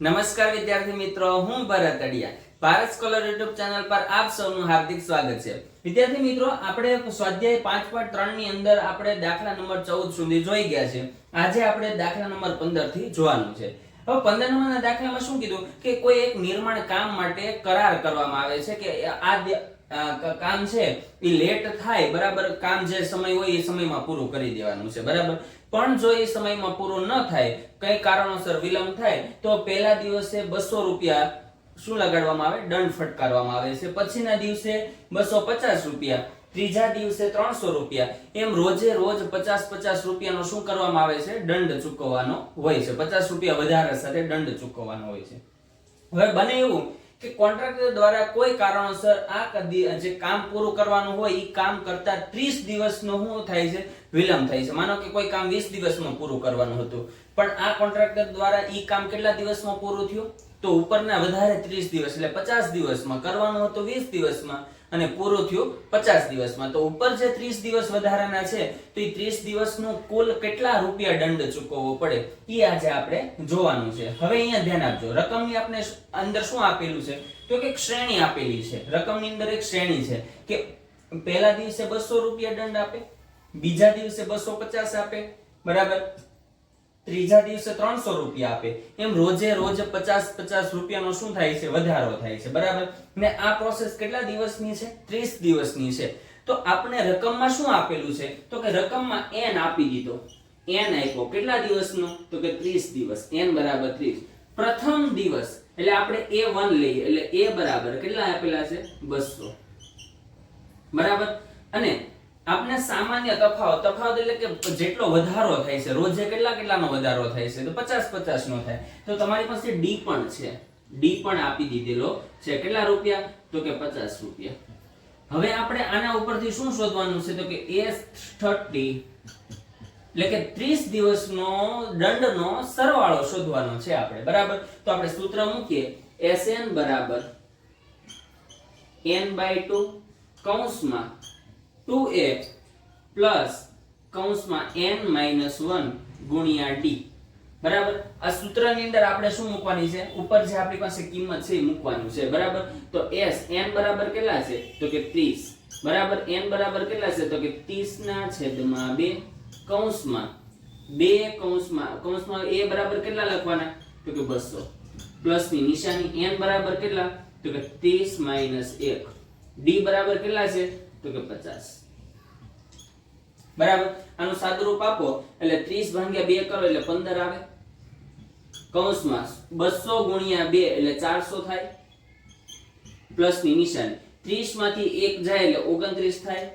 નમસ્કાર વિદ્યાર્થી મિત્રો, હું Bharat Adiya. Bharat scholar YouTube channel પર આપ સૌનું હાર્દિક સ્વાગત છે. વિદ્યાર્થી મિત્રો, આપણે સ્વાધ્યાય પાંચ પોઈન્ટ ત્રણની અંદર આપણે દાખલા નંબર ચૌદ સુધી જોઈ ગયા છે. આજે આપણે દાખલા નંબર પંદરથી જોવાનું છે. હવે પંદર નંબરના દાખલામાં શું કીધું? કે કોઈ એક નિર્માણ કામ માટે કરાર કરવામાં આવે છે કે આ કામ છે, એ લેટ થાય, બરાબર? કામ જે સમય હોય એ સમયમાં પૂરું કરી દેવાનું છે, બરાબર? પણ જો એ સમયમાં પૂરો ન થાય, કઈ કારણોસર વિલંબ થાય, તો પહેલા દિવસે બસો રૂપિયા શું લગાડવામાં આવે? દંડ ફટકારવામાં આવે છે. પછીના દિવસે બસો પચાસ રૂપિયા, ત્રીજા દિવસે ત્રણસો રૂપિયા. એમ રોજે રોજ પચાસ પચાસ રૂપિયાનો શું કરવામાં આવે છે? દંડ ચૂકવવાનો હોય છે. પચાસ રૂપિયા વધારે સાથે દંડ ચૂકવવાનો હોય છે. હવે બને એવું કે કોન્ટ્રાક્ટર દ્વારા કોઈ કારણોસર આ જે કામ પૂરું કરવાનું હોય એ કામ કરતા 30 દિવસનો શું થાય છે? વિલંબ થાય છે. માનો કે કોઈ કામ 20 દિવસમાં પૂરું કરવાનું હતું, પણ આ કોન્ટ્રાક્ટર દ્વારા ઈ કામ કેટલા દિવસમાં પૂરું થયું? તો ઉપરના વધારે 30 દિવસ, એટલે 50 દિવસમાં કરવાનું હતું 20 દિવસમાં, અને પૂરું થયું 50 દિવસમાં. તો ઉપર જે 30 દિવસ વધારાના છે, તો એ 30 દિવસનું કુલ કેટલા રૂપિયા દંડ ચૂકવવો પડે? એ આજે આપણે જોવાનું છે. હવે અહીંયા ધ્યાન આપજો. રકમની આપણે અંદર શું આપેલું છે? તો કે શ્રેણી આપેલી છે. રકમની અંદર એક શ્રેણી છે કે પહેલા દિવસે 200 રૂપિયા દંડ આપે? બીજા દિવસે 250 આપે, બરાબર? ત્રીજા દિવસે ત્રણસો રૂપિયા આપે. એમ રોજે રોજ પચાસ પચાસ રૂપિયાનો શું થાય છે? વધારો થાય છે, બરાબર? ને આ પ્રોસેસ કેટલા દિવસની છે? ત્રીસ દિવસની છે. તો આપણે રકમમાં શું આપેલું છે? તો કે રકમમાં એન આપી દીધો. એન આપ્યો. કેટલા દિવસનો? તો કે ત્રીસ દિવસ. એન બરાબર ત્રીસ. પ્રથમ દિવસ, એટલે આપણે એ વન લઈએ, એટલે એ બરાબર કેટલા આપેલા છે? બસો. બરાબર? અને આપણે સામાન્ય તફાવત તફાવત એટલે કે જેટલો વધારો થાય છે, રોજે કેટલા કેટલાનો વધારો થાય છે, તો પચાસ પચાસ નો થાય. તો તમારી પાસે ડી પણ છે. ડી પણ આપી દીધેલો છે. કેટલા રૂપિયા? તો કે પચાસ રૂપિયા. હવે આપણે આના ઉપરથી શું શોધવાનું છે? તો કે એસ થર્ટી એટલે કે 30 દિવસનો દંડનો સરવાળો શોધવાનો છે આપણે. બરાબર? તો આપણે સૂત્ર મૂકીએ. એસ એન બરાબર એન બાય ટુ કૌંસમાં 2a પ્લસ કૌંસમાં n માઇનસ વન ગુણ્યા ડી. બરાબર? આ સૂત્રની અંદર આપણે શું મૂકવાની છે? ઉપર જે આપણી પાસે કિંમત છે એ મૂકવાનું છે. બરાબર? તો s n બરાબર કેટલા છે? તો કે 30 બરાબર? n બરાબર કેટલા છે? તો કે 30 ના છેદમાં 2 કૌંસમાં. 2 કૌંસમાં. કૌંસમાં a બરાબર કેટલા લખવાના? તો કે 200 પ્લસની નિશાની n બરાબર કેટલા? તો કે 30 માઇનસ 1 d બરાબર કેટલા છે? તો કે 50 બરાબર? આનું સાદુરૂપ આપો, એટલે 30 ભાગ્યા 2 કરો, એટલે 15 આવે. કૌંસમાં 200 ગુણ્યા 2 એટલે 400 થાય. પ્લસની નિશાની. 30 માંથી 1 જાય, એટલે 29 થાય.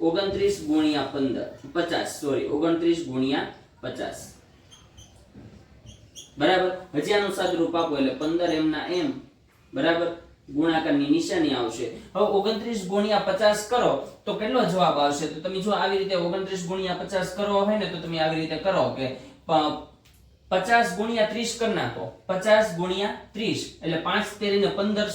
29 ગુણ્યા 15 50 સોરી 29 ગુણ્યા 50 બરાબર? હજી આનું સાદુરૂપ આપો, એટલે 15 એમના એમ. બરાબર? ગુણાકારની નિશાની આવશે. હવે 29 ગુણ્યા 50 કરો, તો કેટલો જવાબ આવશે? તો તમે જો આવી રીતે 29 ગુણ્યા 50 કરો હોય ને, તો તમે આવી રીતે કરો કે પ- 50 ગુણ્યા 30 કરી નાખો. 50 ગુણ્યા 30 એટલે 5 તેરીને 15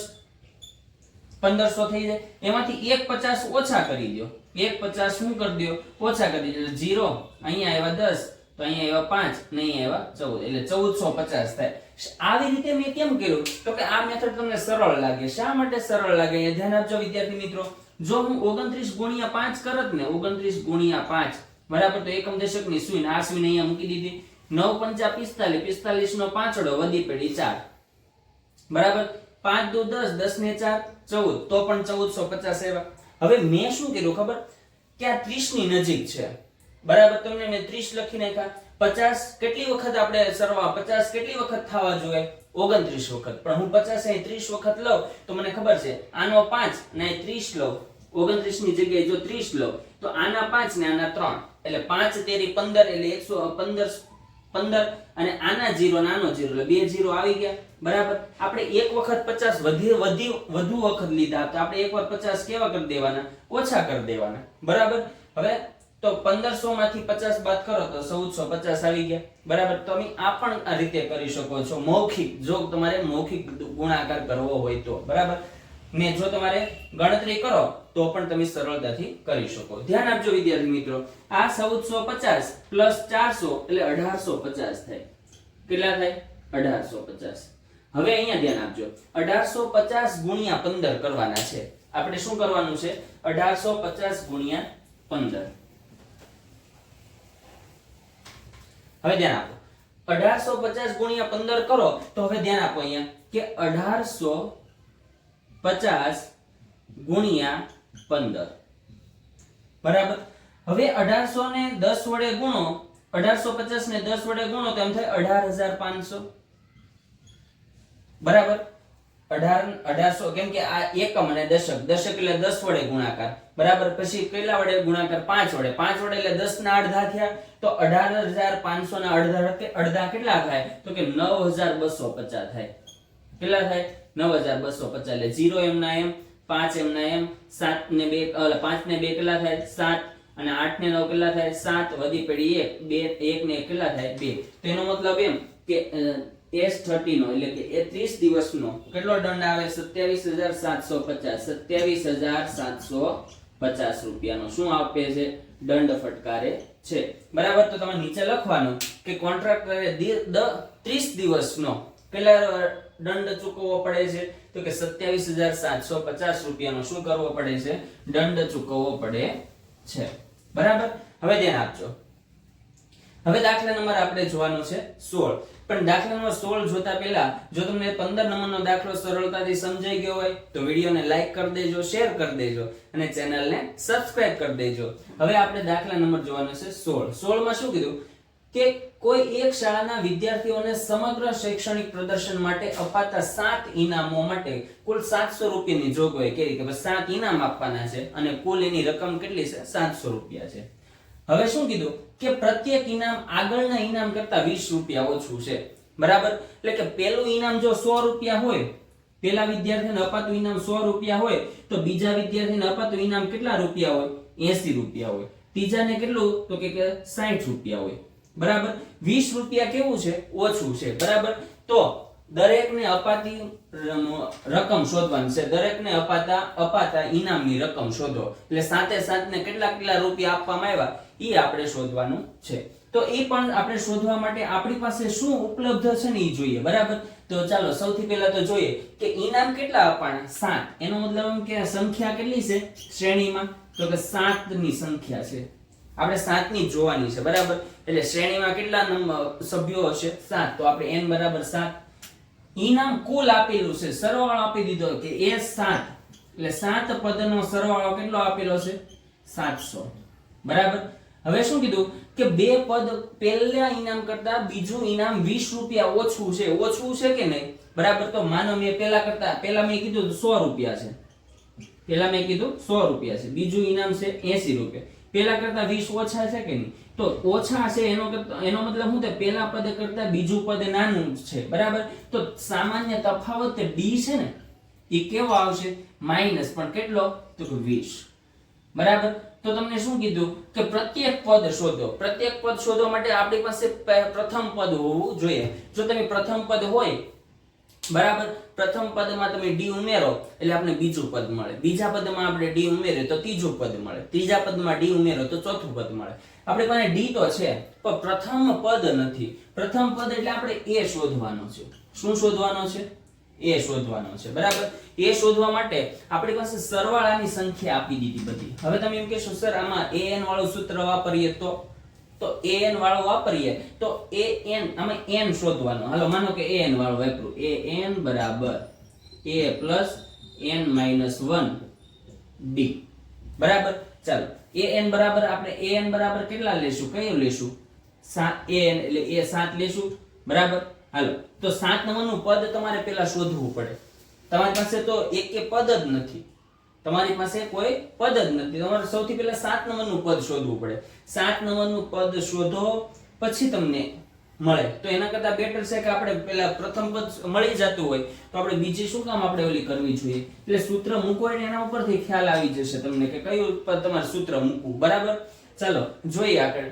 1500 થઈ જાય. એમાંથી એક પચાસ ઓછા કરી દો એક પચાસ શું કરી દો ઓછા કરી દો એટલે જીરો અહીંયા આવ્યા દસ. તો અહીંયા આવ્યા પાંચ ને અહીંયા આવ્યા ચૌદ. એટલે ચૌદસો પચાસ થાય. આવી રીતે મેં કેમ કર્યું? તો કે આ મેથડ તમને સરળ લાગે. શા માટે સરળ લાગે? અહીંયા ધ્યાન આપજો વિદ્યાર્થી મિત્રો. જો હું ઓગણત્રીસ ગુણ્યા પાંચ કરત ને ઓગણત્રીસ ગુણ્યા પાંચ, બરાબર, તો એકમ દશકની સુઈ આ સુઈને અહીંયા મૂકી દીધી. નવ પંચા પિસ્તાલીસ પિસ્તાલીસ નો પાંચડો વધી પડી ચાર. બરાબર? પાંચ દો દસ દસ ને ચાર, ચૌદ. તો પણ ચૌદસો પચાસ આવ્યા. હવે મેં શું કર્યું ખબર? કે આ ત્રીસની નજીક છે. બરાબર, તમને મેં ત્રીસ લખી નાખ્યા. પચાસ કેટલી વખત આપણે સરવા, પચાસ કેટલી વખત થવા જોઈએ? ઓગણત્રીસ વખત. પણ હું પચાસ અહીં ત્રીસ વખત લઉં, તો મને ખબર છે, આનો પાંચ ને ત્રીસ લઉં. ઓગણત્રીસની જગ્યાએ જો ત્રીસ લઉં, તો આના પાંચ ને આના ત્રણ. એટલે પાંચ તેરી પંદર, એટલે એકસો પંદર પંદર અને આના જીરો નાનો જીરો. એટલે બે જીરો આવી ગયા. બરાબર? આપણે એક વખત પચાસ વધી વધી, વધુ વખત લીધા, તો આપણે એક વાર પચાસ કેવા કરી દેવાના? ઓછા કરી દેવાના. બરાબર? હવે તો પંદરસો માંથી પચાસ બાદ કરો તો ચૌદસો પચાસ આવી ગયા. બરાબર? તમે આ પણ આ રીતે કરી શકો છો. મૌખિક, જો તમારે મૌખિક ગુણાકાર કરવો હોય તો. બરાબર? ને જો તમારે ગણતરી કરો, તો પણ તમે સરળતાથી કરી શકો. ધ્યાન આપજો વિદ્યાર્થી મિત્રો. આ ચૌદસો પચાસ પ્લસ ચારસો એટલે અઢારસો પચાસ થાય. કેટલા થાય? અઢારસો પચાસ. હવે અહીંયા ધ્યાન આપજો. અઢારસો પચાસ ગુણ્યા પંદર કરવાના છે. આપણે શું કરવાનું છે? અઢારસો પચાસ ગુણ્યા પંદર. હવે ધ્યાન આપો. અઢારસો પચાસ ગુણ્યા પંદર કરો તો હવે ધ્યાન આપો અહીંયા કે અઢારસો પચાસ ગુણ્યા પંદર. બરાબર? હવે અઢારસો ને દસ વડે ગુણો, અઢારસો પચાસ ને દસ વડે ગુણો તો એમ થાય અઢાર હજાર પાંચસો. બરાબર? અઢાર, અઢારસો, કેમ કે આ એકમ અને દશક. દશક એટલે દસ વડે ગુણાકાર. બરાબર? પછી કેટલા વડે ગુણાકાર? પાંચ વડે. પાંચ વડે એટલે દસ ના અડધા થયા. તો અઢાર હજાર પાંચસો ના અડધા અડધા કેટલા થાય? તો કે નવ હજાર બસો પચાસ થાય. કેટલા થાય? નવ હજાર બસો પચાસ. એટલે જીરો એમ ના એમ, પાંચ એમ ના એમ, સાત ને બે પાંચ ને બે કેટલા થાય? સાત. અને આઠ ને નવ કેટલા થાય? સાત વધી પડી એક, બે, એક ને કેટલા થાય? બે. તો એનો મતલબ એમ કે એસ થર્ટી નો, એટલે કે એ ત્રીસ દિવસનો કેટલો દંડ આવે? સત્યાવીસ હજાર સાતસો પચાસ. સત્યાવીસ હજાર સાતસો પચાસ રૂપિયાનો. શું આપે છે? દંડ ફટકારે છે. બરાબર? તો તમે નીચે લખવાનું કે કોન્ટ્રાક્ટરે ત્રીસ દિવસનો કેટલા દંડ ચૂકવવો પડે છે? તો કે સત્યાવીસ હજાર સાતસો પચાસ રૂપિયાનો શું કરવો પડે છે? દંડ ચૂકવવો પડે છે. બરાબર? હવે ધ્યાન આપજો. હવે દાખલા નંબર આપણે જોવાનો છે 16 પણ દાખલા નંબર 16 જોતા પહેલા, જો તમને 15 નંબરનો દાખલો સરળતાથી સમજાઈ ગયો હોય, તો વિડીયોને લાઈક કરી દેજો, શેર કરી દેજો અને ચેનલને સબસ્ક્રાઇબ કરી દેજો. હવે આપણે દાખલા નંબર જોવાનો છે 16 16 માં શું કીધું? કે કોઈ એક શાળાના વિદ્યાર્થીઓને સમગ્ર શૈક્ષણિક પ્રદર્શન માટે અપાતા સાત ઇનામો માટે કુલ સાતસો રૂપિયાની જોગવાઈ કરી. કે સાત ઇનામ આપવાના છે અને કુલ એની રકમ કેટલી છે? સાતસો રૂપિયા છે. હવે શું કીધું? કે પ્રત્યેક ઇનામ આગળના ઇનામ કરતા વીસ રૂપિયા ઓછું છે. બરાબર? એટલે કે પેલું ઇનામ જો સો રૂપિયા હોય, પેલા વિદ્યાર્થીને અપાતું ઇનામ સો રૂપિયા હોય, તો બીજા વિદ્યાર્થીને અપાતું ઇનામ કેટલા રૂપિયા હોય? એસી રૂપિયા હોય. ત્રીજાને કેટલું? તો કે સાઠ રૂપિયા હોય. બરાબર? વીસ રૂપિયા કેવું છે? ઓછું છે. બરાબર? તો દરેકને અપાતી રકમ શોધવાની છે. દરેકને અપાતા અપાતા ઇનામની રકમ શોધો. એટલે સાતે સાતને કેટલા કેટલા રૂપિયા આપવામાં આવ્યા? એ આપણે શોધવાનું છે. તો એ પણ આપણે શોધવા માટે આપણી પાસે શું ઉપલબ્ધ છે ને એ જોઈએ, બરાબર? તો ચાલો, સૌથી પહેલા તો જોઈએ કે ઇનામ કેટલા આપવાના સાત. એનો મતલબ એમ કે સંખ્યા કેટલી છે? શ્રેણીમાં? તો કે સાતની સંખ્યા છે. આપણે સાતની જોવાની છે, બરાબર? એટલે શ્રેણીમાં કેટલા નંબર સભ્યો હશે? સાત. તો આપણે n બરાબર સાત. ઇનામ કુલ આપેલું છે. સરવાળો આપી દીધો કે એ સાત. એટલે સાત પદનો સરવાળો કેટલો આપેલો છે? સાતસો. બરાબર? હવે શું કીધું? કે બે પદ પહેલા ઇનામ કરતા બીજું ઇનામ વીસ રૂપિયા ઓછું છે. ઓછું છે કે નહીં? બરાબર, તો માનો મેં પહેલા કરતા, પહેલા મેં કીધું સો રૂપિયા છે. પહેલા મેં કીધું સો રૂપિયા છે. બીજું ઇનામ છે 80 રૂપિયા. પહેલા કરતા વીસ ઓછા છે કે નહીં? તો ઓછા છે એનો એનો મતલબ શું થાય પહેલા પદ કરતા બીજું પદ નાનું છે. બરાબર? તો સામાન્ય તફાવત ડી છે ને, એ કેવો આવશે? માઇનસ. પણ કેટલો? તો કે વીસ. બરાબર? તો તમને શું કીધું? કે પ્રત્યેક પદ શોધો. પ્રત્યેક પદ શોધવા માટે આપણી પાસે પ્રથમ પદ હોવું જોઈએ. જો તમે પ્રથમ પદ હોય, બરાબર? પ્રથમ પદમાં તમે ડી ઉમેરો, એટલે આપણે બીજું પદ મળે. બીજા પદમાં આપણે ડી ઉમેરીએ તો ત્રીજું પદ મળે. ત્રીજા પદમાં ડી ઉમેરો તો ચોથું પદ મળે. આપણી પાસે ડી તો છે, પણ પ્રથમ પદ નથી. પ્રથમ પદ એટલે આપણે એ શોધવાનો છે. શું શોધવાનો છે? એ શોધવાનો છે. બરાબર? એ શોધવા માટે આપણી પાસે સરવાળાની સંખ્યા આપી દીધી બધી. હવે તમે એમ કહેશો, સર, આમાં an વાળું સૂત્ર વાપરીએ તો? તો an વાળું વાપરીએ તો an આમાં n શોધવાનો. હાલો, માનો કે an વાળું વાપરું. An બરાબર a plus n minus 1 d બરાબર? ચાલો. An બરાબર આપણે an બરાબર કેટલા લેશું? કયું લેશું? સાત an એટલે a સાત લેશું. બરાબર? હાલો, તો સાત નંબરનું પદ તમારે પહેલા શોધવું પડે. તમારી પાસે તો એક કે પદ જ નથી. તમારી પાસે કોઈ પદ જ નથી. તમારે સૌથી પહેલા સાત નંબરનું પદ શોધવું પડે. સાત નંબરનું પદ શોધો, પછી તમને મળે. તો એના કરતા બેટર છે કે આપણે પેલા પ્રથમ પદ મળી જતું હોય, તો આપણે બીજી શું કામ આપણે ઓલી કરવી જોઈએ? એટલે સૂત્ર મૂકો એટલે એના ઉપરથી ખ્યાલ આવી જશે તમને કે કયું તમારે સૂત્ર મૂકવું. બરાબર? ચાલો, જોઈએ આગળ.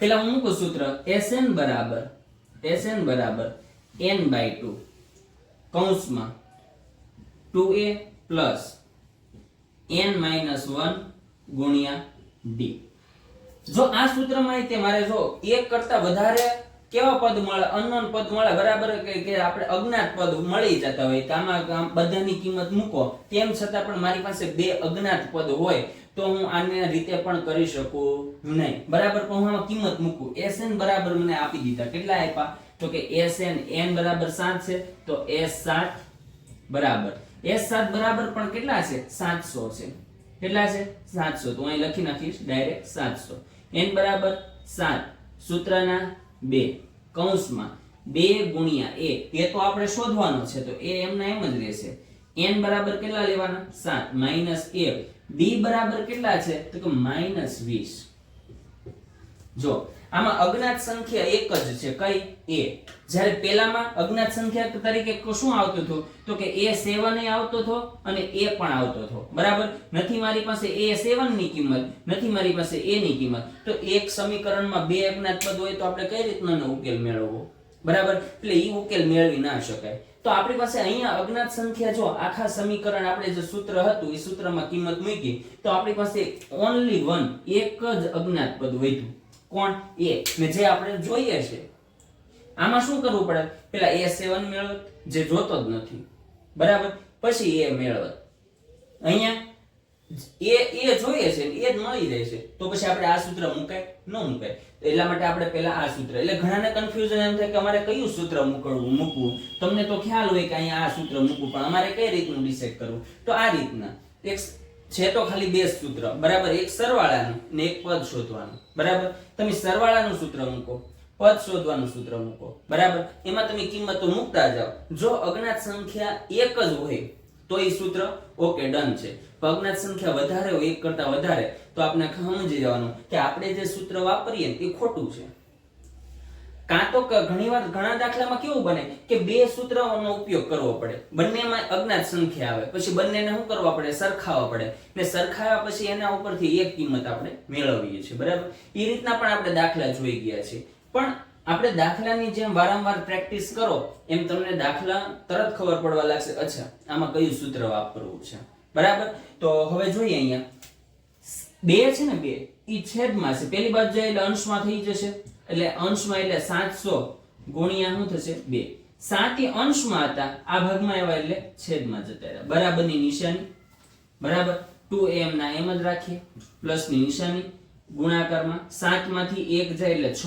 પેલા હું મૂકું સૂત્ર? Sn બરાબર Sn બરાબર n બાય ટુ કૌંસમાં two A plus N minus one ગુણ્યા ડી જો આ સૂત્રમાં તે મારે જો એક કરતા વધારે કેવા પદ મળે? અનનોન પદ મળે? બરાબર કે આપણે અજ્ઞાત પદ મળી જતા હોય, તો આમાં બધાની કિંમત મૂકો. તેમ છતાં પણ મારી પાસે બે અજ્ઞાત પદ હોય, તો હું આને રીતે પણ કરી શકું નહીં. બરાબર? પણ હું આમાં કિંમત મૂકું. એસએન બરાબર મને આપી દીધા. કેટલા આપ્યા? તો કે એસએન એન બરાબર સાત છે, તો s7 બરાબર. S7 બરાબર પણ કેટલા છે? સાતસો છે. કેટલા છે? સાતસો. તો અહીં લખી નાખીશ, ડાયરેક્ટ સાતસો. એન બરાબર સાત. સૂત્રના 2 કૌંસમાં 2 ગુણ્યા a એ તો આપણે શોધવાનો છે, તો a એમના એમ જ રહેશે. n બરાબર કેટલા લેવાના? 7 માઇનસ a b બરાબર કેટલા છે? તો કે માઇનસ 20 જો આમાં અજ્ઞાત સંખ્યા એક જ છે, કઈ? એ. જ્યારે પેલામાં અજ્ઞાત સંખ્યા તરીકે શું આવતું હતું? તો કે એ સેવન આવતો હતો અને એ પણ આવતો હતો. બરાબર? નથી મારી પાસે a7 ની કિંમત, નથી મારી પાસે એ ની કિંમત. તો એક સમીકરણમાં બે અજ્ઞાત પદ હોય તો આપણે કઈ રીતના ઉકેલ મેળવવો? બરાબર? એટલે એ ઉકેલ મેળવી ના શકાય. તો આપણી પાસે અહીંયા અજ્ઞાત સંખ્યા જો આખા સમીકરણ આપણે જે સૂત્ર હતું, એ સૂત્રમાં કિંમત મૂકી, તો આપણી પાસે ઓનલી વન એક જ અજ્ઞાત પદ વધ્યું. કોણ? એ. ને જે આપણે જોઈએ છે, આમાં શું કરવું પડે? પેલા એ મેળવત, જે જોતો જ નથી. બરાબર? પછી એ મેળવત. અહીંયા એ એ જોઈએ છે, એ જ મળી રહે છે. તો પછી આપણે આ સૂત્ર મુકાય? ન મુકાય. એટલા માટે આપણે પહેલા આ સૂત્ર. એટલે ઘણાને કન્ફ્યુઝન એમ થાય કે અમારે કયું સૂત્ર મૂકવું મૂકવું? તમને તો ખ્યાલ હોય કે અહીંયા આ સૂત્ર મૂકવું, પણ અમારે કઈ રીતનું ડિસેક્ટ કરવું? તો આ રીતના. એક છે તો ખાલી બે સૂત્ર. બરાબર? એક સરવાળાનું ને એક પદ શોધવાનું. બરાબર? તમે સરવાળાનું સૂત્ર મૂકો, પદ શોધવાનું સૂત્ર મૂકો. બરાબર? એમાં તમે કિંમતો મૂકતા જાઓ. જો અજ્ઞાત સંખ્યા એક જ હોય, તો એ સૂત્ર ઓકે, ડન છે. અજ્ઞાત સંખ્યા વધારે હોય, એક કરતા વધારે, તો આપણે સમજી જવાનું કે આપણે જે સૂત્ર વાપરીએ એ ખોટું છે. કાં તો ઘણીવાર ઘણા દાખલામાં કેવું બને કે બે સૂત્રનો ઉપયોગ કરવો પડે. બંનેમાં અજ્ઞાત સંખ્યા આવે. પછી બંનેને શું કરવા પડે? સરખાવવા પડે. ને સરખાવ્યા પછી એના ઉપરથી એક કિંમત આપણે મેળવીએ છીએ. બરાબર? એ રીતના પણ આપણે દાખલા જોઈ ગયા છે. પણ આપણે દાખલાની જેમ વારંવાર પ્રેક્ટિસ કરો, એમ તમને દાખલા તરત ખબર પડવા લાગશે, અચ્છા, આમાં કયું સૂત્ર વાપરવું છે? બરાબર? તો હવે જોઈએ અહીંયા. બે છે ને બે? ઈ છેદમાં છે. પેલી બાજુ જાય એટલે અંશમાં થઈ જશે. એટલે અંશમાં એટલે સાતસો ગુણ્યા શું થશે? બે. સાત એ અંશમાં હતા, આ ભાગમાં આવ્યા એટલે છેદમાં જતા રહ્યા. બરાબરની નિશાની. બરાબર? ટુ એમ ના એમ જ રાખીએ. પ્લસની નિશાની. ગુણાકારમાં 7 માંથી 1 જાય એટલે છ.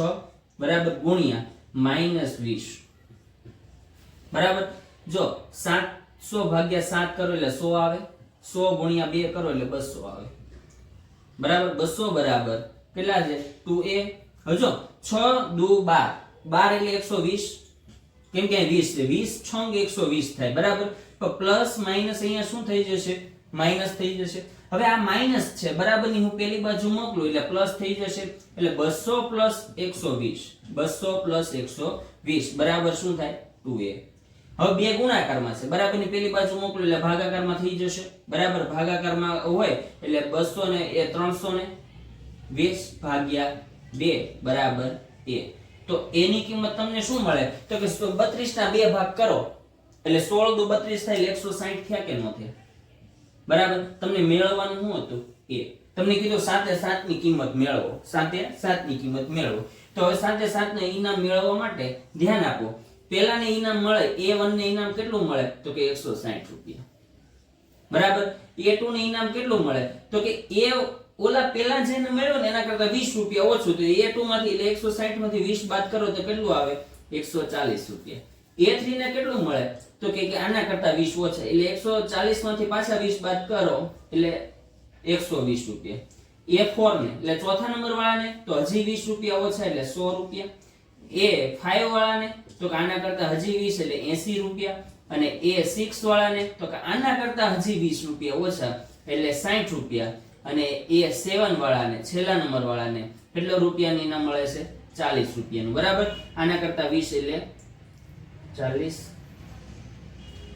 બરાબર? ગુણ્યા માઇનસ વીસ. બરાબર? જો 700 ભાગ્યા સાત કરો એટલે સો આવે. સો ગુણ્યા બે કરો એટલે બસો આવે. બરાબર? બસો બરાબર. કેટલા છે? Two A. હજો 6 દુ, બાર. બાર એટલે 120 કેમ કે 20 છે? 20 છંગ 120 થાય. બરાબર? તો પ્લસ, માઇનસ અહીંયા શું થઈ જશે? માઇનસ થઈ જશે. હવે આ માઇનસ છે. બરાબરની હું પેલી બાજુ મોકલું, એટલે પ્લસ થઈ જશે. એટલે બસો પ્લસ એકસો વીસ. બસો પ્લસ 120 બરાબર શું થાય? Two A. હવે બે ગુણાકારમાં છે. બરાબરની પેલી બાજુ મોકલું, એટલે ભાગાકારમાં થઈ જશે. બરાબર? ભાગાકારમાં હોય, એટલે બસો ને એ 300 ને વીસ ભાગ્યા 2 બરાબર એ તો એની કિંમત તમને શું મળે? તો કે 32 ના બે ભાગ કરો. એટલે સોળ દુ 32 થાય એટલે 160 થયા કે ન થયા? બરાબર? તમને મેળવવાનું શું હતું? એ. તમને કીધું સાતે સાતની કિંમત મેળવો. સાતે સાતની કિંમત મેળવો. તો હવે સાતે સાત ને ઇનામ મેળવવા માટે ધ્યાન આપો. પેલાને ઇનામ મળે, એ વન ને ઇનામ કેટલું મળે? તો કે 160 રૂપિયા. બરાબર? એ ટુ ને ઇનામ કેટલું મળે? તો કે એ ઓલા પેલા જેને મેળવ્યો ને એના કરતા 20 રૂપિયા ઓછું તો એ ટુ માંથી એટલે 160 માંથી 20 બાદ કરો તો કેટલું આવે? 140 રૂપિયા. એ ને કેટલું મળે? તો કે કે આના કરતા 20 ઓછા. એટલે 140 માંથી પાછા 20 બાદ કરો, એટલે 120 રૂપિયા. એ ફોર ને, એટલે ચોથા નંબર વાળાને તો હજી 20 રૂપિયા ઓછા, એટલે 100 રૂપિયા. એ ફાઈવ વાળાને તો કે આના કરતા હજી 20 એટલે 80 રૂપિયા. અને એ સિક્સ વાળાને તો કે આના કરતા હજી 20 રૂપિયા ઓછા, એટલે 60 રૂપિયા. અને એ સેવન વાળાને છેલ્લા નંબર વાળાને કેટલો રૂપિયાની ઇનામ મળે છે? 40 રૂપિયાનું, બરાબર? આના કરતા વીસ એટલે 40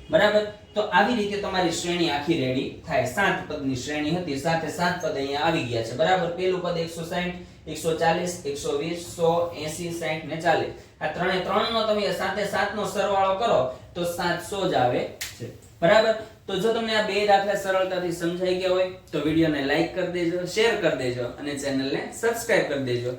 બરાબર? તો આવી રીતે તમારી શ્રેણી આખી રેડી થાય. સાત પદની શ્રેણી હતી, સાથે સાત પદ અહીંયા આવી ગયા છે. બરાબર? પેલું પદ 160 140 120 100 80 60 ને 40 આ ત્રણે ત્રણ નો તમે સાથે સાત નો સરવાળો કરો, તો સાતસો જ આવે છે. બરાબર? તો જો તમને આ બે દાખલા સરળતાથી સમજાઈ ગયા હોય, તો વિડીયોને લાઈક કરી દેજો શેર કરી દેજો અને ચેનલને સબસ્ક્રાઇબ કરી દેજો.